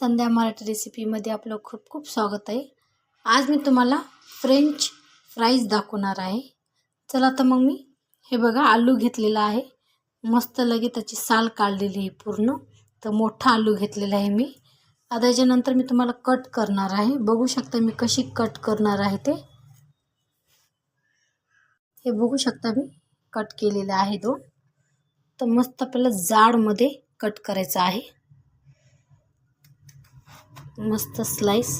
संध्या मराठी रेसिपीमध्ये आपलं खूप खूप स्वागत आहे. आज मी तुम्हाला फ्रेंच फ्राईज दाखवणार आहे. चला तर मग मी हे बघा आलू घेतलेला आहे. मस्त लगे त्याची साल काढलेली आहे पूर्ण. तर मोठा आलू घेतलेला आहे मी. आता याच्यानंतर मी तुम्हाला कट करणार आहे. बघू शकता मी कशी कट करणार आहे ते. हे बघू शकता मी कट केलेलं आहे दोन. तर मस्त आपल्याला जाडमध्ये कट करायचं आहे. मस्त स्लाइस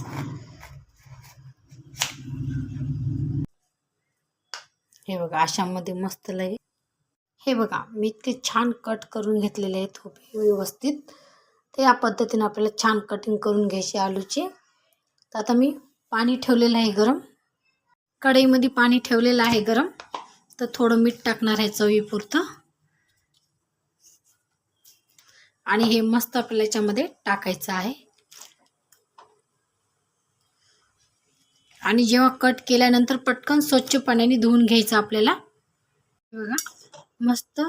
हे बघा अशामध्ये मस्त लगे. हे बघा मी इतके छान कट करून घेतलेले आहेत थोपे व्यवस्थित. ते या पद्धतीने आपल्याला छान कटिंग करून घ्यायची आलूची. तर आता मी पाणी ठेवलेलं आहे गरम. कढईमध्ये पाणी ठेवलेलं आहे गरम. तर थोडं मीठ टाकणार आहे चवीपुरतं. आणि हे मस्त आपल्याला याच्यामध्ये टाकायचं आहे. आणि जेव्हा कट केल्यानंतर पटकन स्वच्छ पाण्याने धुवून घ्यायचं आपल्याला. बघा मस्त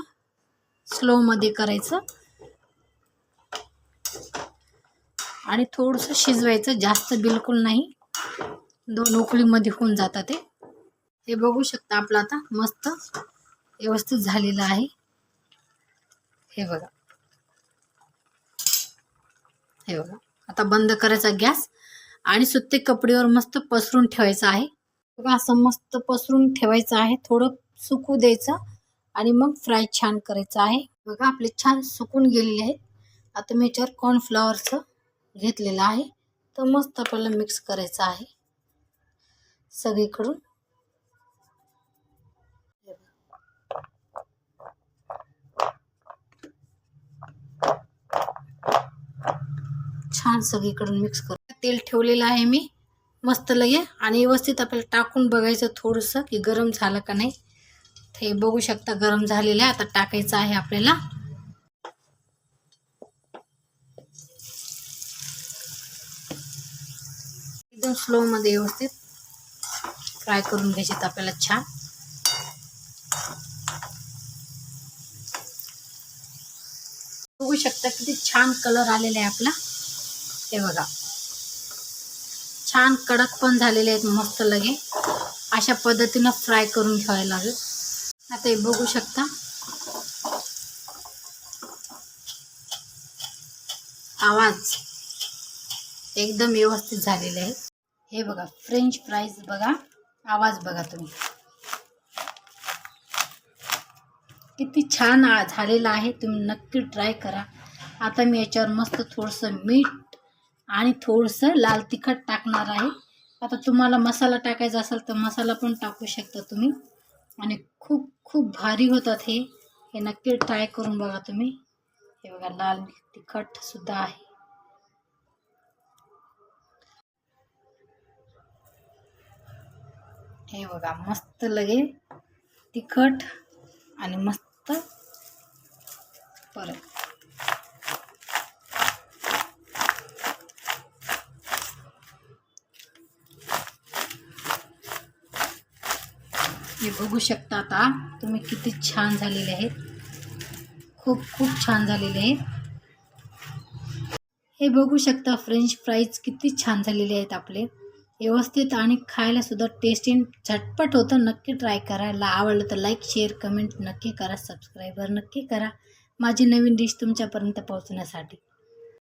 स्लोमध्ये करायचं. आणि थोडंसं शिजवायचं जास्त बिलकुल नाही. दोन उकळीमध्ये होऊन जातात ते. हे बघू शकता आपलं आता मस्त व्यवस्थित झालेलं आहे. हे बघा. हे बघा. आता बंद करायचा गॅस. आणि सुत्ते कपड्यावर मस्त पसरून ठेवायचं आहे. बघा असं मस्त पसरून ठेवायचं आहे. थोडं सुकू द्यायचं आणि मग फ्राय छान करायचं आहे. बघा आपले छान सुकून गेलेले आहेत. आता मी याच्यावर कॉर्नफ्लॉवरचं घेतलेलं आहे. तर मस्त आपल्याला मिक्स करायचं आहे. सगळीकडून. छान सगळीकडून मिक्स कर तेल ठेवलेलं आहे मी. मस्त लगे. आणि व्यवस्थित आपल्याला टाकून बघायचं थोडंसं की गरम झालं का नाही. हे बघू शकता गरम झालेलं आहे. आता टाकायचं आहे आपल्याला. एकदम स्लोमध्ये व्यवस्थित फ्राय करून घ्यायचे आपल्याला छान. बघू शकता किती छान कलर आलेला आहे आपला. हे बघा. छान कडक पण झालेले आहेत मस्त लगे. अशा पद्धतीनं फ्राय करून ठेवायला लागेल आता हे बघू शकता. आवाज एकदम व्यवस्थित झालेले आहेत. हे बघा फ्रेंच फ्राईज बघा. आवाज बघा तुम्ही. किती छान झालेला आहे तुम्ही नक्की ट्राय करा. आता मी याच्यावर मस्त थोडंसं मीठ आणि थोडंसं लाल तिखट टाकणार आहे. आता तुम्हाला मसाला टाकायचा असेल तर मसाला पण टाकू शकता तुम्ही. आणि खूप खूप भारी होतात हे. हे नक्की ट्राय करून बघा तुम्ही. हे बघा लाल तिखटसुद्धा आहे. हे बघा मस्त लगे तिखट आणि मस्त परत. हे बघू शकता आता तुम्ही किती छान झालेले आहेत. खूप खूप छान झालेले आहेत. हे बघू शकता फ्रेंच फ्राईज किती छान झालेले आहेत आपले. व्यवस्थित आणि खायलासुद्धा टेस्टी झटपट होतं नक्की ट्राय करायला आवडलं तर लाईक शेअर कमेंट नक्की करा. सबस्क्राईबर नक्की करा. माझी नवीन डिश तुमच्यापर्यंत पोहोचण्यासाठी.